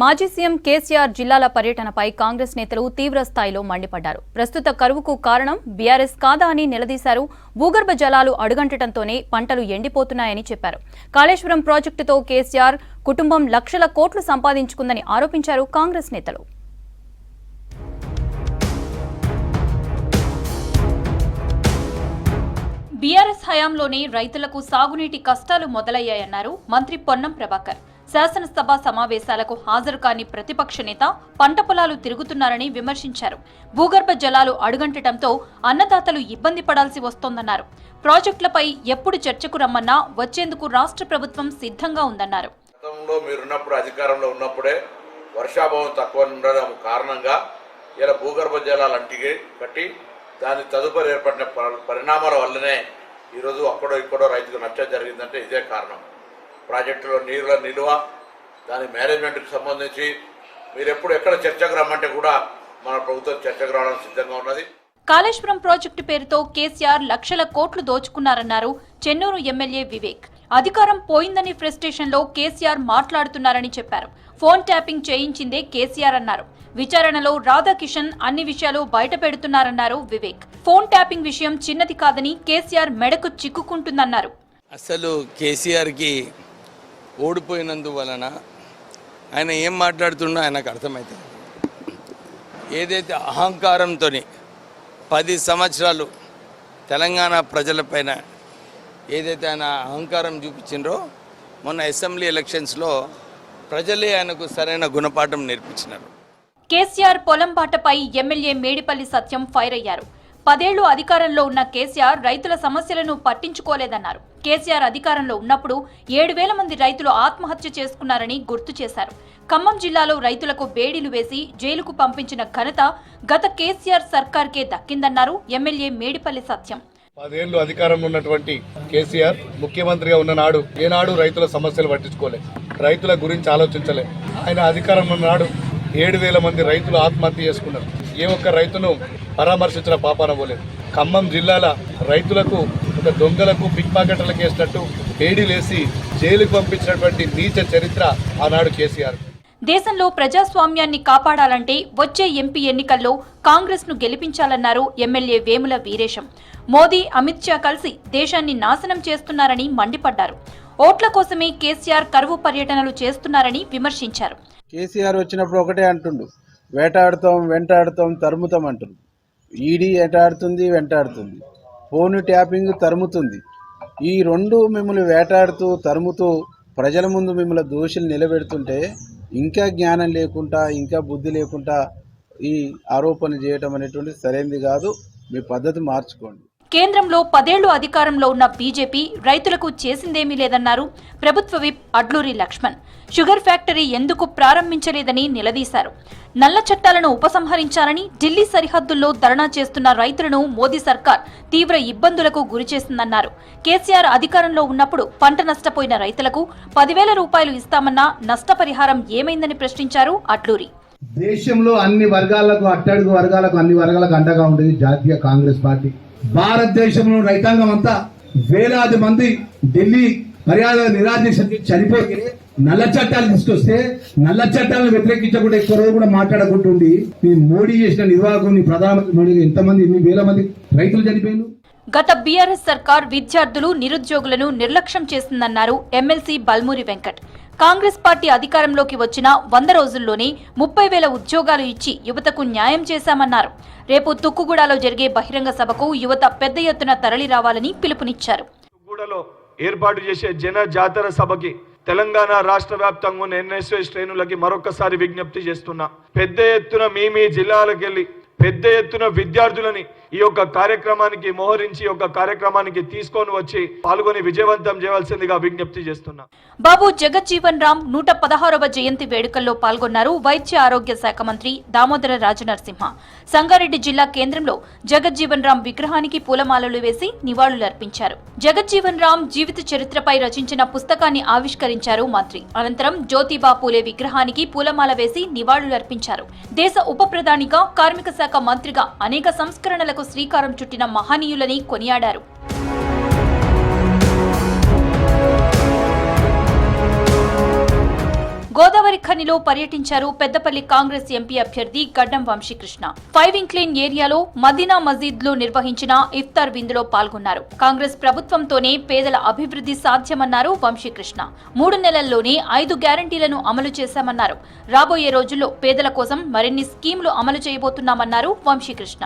మాజీ సీఎం కేసీఆర్ జిల్లాల పర్యటనపై కాంగ్రెస్ నేతలు తీవ్ర స్థాయిలో మండిపడ్డారు. ప్రస్తుత కరువుకు కారణం బీఆర్ఎస్ కాదా అని నిలదీశారు. భూగర్భ జలాలు అడుగంటడంతోనే పంటలు ఎండిపోతున్నాయని చెప్పారు. కాళేశ్వరం ప్రాజెక్టుతో కేసీఆర్ కుటుంబం లక్షల కోట్లు సంపాదించుకుందని ఆరోపించారు కాంగ్రెస్ నేతలు. బీఆర్ఎస్ హయాంలోనే రైతులకు సాగునీటి కష్టాలు మొదలయ్యాయన్నారు మంత్రి పొన్నం ప్రభాకర్. శాసనసభ సమావేశాలకు హాజరు కాని ప్రతిపక్ష నేత పంట పొలాలు తిరుగుతున్నారని విమర్శించారు. భూగర్భ జలాలు అడుగంటడంతో అన్నదాతలు ఇబ్బంది పడాల్సి వస్తోందన్నారు. ప్రాజెక్టులపై ఎప్పుడు చర్చకు రమ్మన్నా వచ్చేందుకు రాష్ట్ర ప్రభుత్వం సిద్ధంగా ఉందన్నారు. మీరున్నప్పుడు అధికారంలో ఉన్నప్పుడే వర్షాభావం తక్కువ ఉండడం కారణంగా ఇలా భూగర్భ జలాలు అంటికి కట్టి దాని తదుపరి ఏర్పడిన పరిణామాల వల్లనే ఈరోజు అక్కడో ఇక్కడో రైతుకు నష్టం జరిగిందంటే ఇదే కారణం. ప్రాజెక్టులో నీళ్ళ నిల్వ దాని మేనేజ్మెంట్కి సంబంధించి మీరు ఎప్పుడు ఎక్కడ చర్చకు రమ్మంటే కూడా మన ప్రభుత్వం చర్చకు రావడానికి సిద్ధంగా ఉన్నది. కాళేశ్వరం ప్రాజెక్టు పేరుతో కేసీఆర్ లక్షల కోట్లు దోచుకున్నారన్నారు చెన్నూరు ఎమ్మెల్యే వివేక్. అధికారం పోయిందని ఫ్రస్ట్రేషన్లో కేసీఆర్ మాట్లాడుతున్నారని చెప్పారు. ఫోన్ ట్యాపింగ్ చేయించిందే కేసీఆర్ అన్నారు. విచారణలో రాధాకిషన్ అన్ని విషయాలు బయట పెడుతున్నారన్నారు వివేక్. ఫోన్ ట్యాపింగ్ విషయం చిన్నది కాదని కేసీఆర్ మెడకు చిక్కుకుంటుందన్నారు. అసలు కేసీఆర్కి ఓడిపోయినందువలన ఆయన ఏం మాట్లాడుతున్నా ఆయనకు అర్థమవుతుంది ఏదైతే అహంకారంతో పది సంవత్సరాలు తెలంగాణ ప్రజలపైన ఏదైతే ఆయన అహంకారం చూపించిండ్రో మొన్న అసెంబ్లీ ఎలక్షన్స్లో ప్రజలే ఆయనకు సరైన గుణపాఠం నేర్పించినారు. కేసీఆర్ పొలం బాటపై ఎమ్మెల్యే మేడిపల్లి సత్యం ఫైర్ అయ్యారు. పదేళ్ళు అధికారంలో ఉన్న కేసీఆర్ రైతుల సమస్యలను పట్టించుకోలేదన్నారు. కేసీఆర్ అధికారంలో ఉన్నప్పుడు ఏడు వేల మంది రైతులు ఆత్మహత్య చేసుకున్నారని గుర్తు చేశారు. ఖమ్మం జిల్లాలో రైతులకు బేడీలు వేసి జైలుకు పంపించిన ఘనత గత కేసీఆర్ సర్కార్కే దక్కిందన్నారు ఎమ్మెల్యే మేడిపల్లి సత్యం. పదేళ్ళు అధికారంలో ఉన్నటువంటి కేసీఆర్ ముఖ్యమంత్రిగా ఉన్న నాడు ఏనాడు రైతుల సమస్యలు పట్టించుకోలే. రైతుల గురించి ఆలోచించలే. ఆయన అధికారంలో ఉన్నాడు ఏడు వేల మంది రైతులు ఆత్మహత్య చేసుకున్నారు. ఏ ఒక్క రైతును పరామర్శించిన పాపాన పోలేదు. ఖమ్మం జిల్లాల రైతులకు ఒక దొంగలకు పిక్ పాకెట్లకు వేసినట్టు వేడిలేసి జైలుకు పంపించినటువంటి నీచ చరిత్ర ఆనాడు కేసీఆర్. దేశంలో ప్రజాస్వామ్యాన్ని కాపాడాలంటే వచ్చే ఎంపీ ఎన్నికల్లో కాంగ్రెస్ను గెలిపించాలన్నారు ఎమ్మెల్యే వేముల వీరేశం. మోదీ అమిత్ షా కలిసి దేశాన్ని నాశనం చేస్తున్నారని మండిపడ్డారు. ఓట్ల కోసమే కేసీఆర్ కరువు పర్యటనలు చేస్తున్నారని విమర్శించారు. కేసీఆర్ వచ్చినప్పుడు ఒకటే అంటుండు వేటాడుతాం వెంటాడుతాం తరుముతాం అంటారు ఈడీ వేటాడుతుంది వెంటాడుతుంది. ఫోన్ ట్యాపింగ్ తరుముతుంది. ఈ రెండు మిమ్మల్ని వేటాడుతూ తరుముతూ ప్రజల ముందు మిమ్మల్ని దోషులు నిలబెడుతుంటే ఇంకా జ్ఞానం లేకుండా ఇంకా బుద్ధి లేకుండా ఈ ఆరోపణ చేయటం అనేటువంటిది సరైనది కాదు. మీ పద్ధతి మార్చుకోండి. కేంద్రంలో పదేళ్ళు అధికారంలో ఉన్న బీజేపీ రైతులకు చేసిందేమీ లేదన్నారు ప్రభుత్వ whip Adluri Laxman. Sugar factory ఎందుకు ప్రారంభించలేదని నిలదీశారు. నల్ల చట్టాలను ఉపసంహరించాలని ఢిల్లీ సరిహద్దుల్లో ధర్నా చేస్తున్న రైతులను మోదీ సర్కార్ తీవ్ర ఇబ్బందులకు గురిచేసిందన్నారు. కేసీఆర్ అధికారంలో ఉన్నప్పుడు పంట నష్టపోయిన రైతులకు పదివేల రూపాయలు ఇస్తామన్నా నష్టపరిహారం ఏమైందని ప్రశ్నించారు అడ్లూరి. దేశంలో అన్ని వర్గాలకు అట్టడుగు వర్గాలకు అన్ని వర్గాలకు అండగా ఉండేది జాతీయ కాంగ్రెస్ పార్టీ. భారతదేశంలో రైతాంగం అంతా వేలాది మంది ఢిల్లీ మర్యాద నిరాదీక్ష చనిపోయి నల్ల చట్టాలు తీసుకొస్తే నల్ల చట్టాలను వ్యతిరేకించకుండా ఎక్కువ రోజు కూడా మాట్లాడకుంటుండి మీ మోడీ చేసిన నిర్వాహకం నీ ప్రధానమంత్రి మోడీ ఎంతమంది ఎన్ని వేల మంది రైతులు చనిపోయారు గత బీఆర్ఎస్ సర్కార్ విద్యార్థులు నిరుద్యోగులను నిర్లక్ష్యం చేసిందన్నారు ఎమ్మెల్సీ బల్మూరి వెంకట్. కాంగ్రెస్ పార్టీ అధికారంలోకి వచ్చిన వంద రోజుల్లోనే ముప్పై వేల ఉద్యోగాలు ఇచ్చి యువతకు న్యాయం చేశామన్నారు. రేపు తుక్కుగూడలో జరిగే బహిరంగ సభకు యువత పెద్ద ఎత్తున తరలి రావాలని పిలుపునిచ్చారు. గూడలో ఏర్పాటు చేసే జన జాతర సభకి తెలంగాణ రాష్ట్ర వ్యాప్తంగా ఉన్న ఎన్ఎస్ఏ శ్రేణులకి మరొకసారి విజ్ఞప్తి చేస్తున్నా. పెద్ద ఎత్తున మీ మీ జిల్లాలకు వెళ్ళి పెద్ద ఎత్తున విద్యార్థులని ఈ యొక్క కార్యక్రమానికి మోహరించి యొక్క కార్యక్రమానికి తీసుకొని వచ్చి పాల్గొని విజయవంతం చేయాల్సిందిగా విజ్ఞప్తి చేస్తున్నా. బాబు జగజ్జీవన్ రామ్ నూట పదహారవ జయంతి వేడుకల్లో పాల్గొన్నారు వైద్య ఆరోగ్య శాఖ మంత్రి దామోదర రాజనరసింహ. సంగారెడ్డి జిల్లా కేంద్రంలో జగజ్జీవన్ రామ్ విగ్రహానికి పూలమాలలు వేసి నివాళులర్పించారు. జగజ్జీవన్ రామ్ జీవిత చరిత్రపై రచించిన పుస్తకాన్ని ఆవిష్కరించారు మంత్రి. అనంతరం జ్యోతిబా పూలే విగ్రహానికి పూలమాల వేసి నివాళులర్పించారు. దేశ ఉప ప్రధానిగా కార్మిక శాఖ మంత్రిగా అనేక సంస్కరణలకు శ్రీకారం చుట్టిన మహనీయులని కొనియాడారు గోదావరి ఖనిలో పర్యటించారు పెద్దపల్లి కాంగ్రెస్ ఎంపీ అభ్యర్థి గడ్డం వంశీకృష్ణ. ఫైవ్ ఇంక్లీన్ ఏరియాలో మదీనా మజీద్లో నిర్వహించిన ఇఫ్తార్ విందులో పాల్గొన్నారు. కాంగ్రెస్ ప్రభుత్వంతోనే పేదల అభివృద్ధి సాధ్యమన్నారు వంశీకృష్ణ. మూడు నెలల్లోనే ఐదు గ్యారంటీలను అమలు చేశామన్నారు. రాబోయే రోజుల్లో పేదల కోసం మరిన్ని స్కీములు అమలు చేయబోతున్నామన్నారు వంశీకృష్ణ.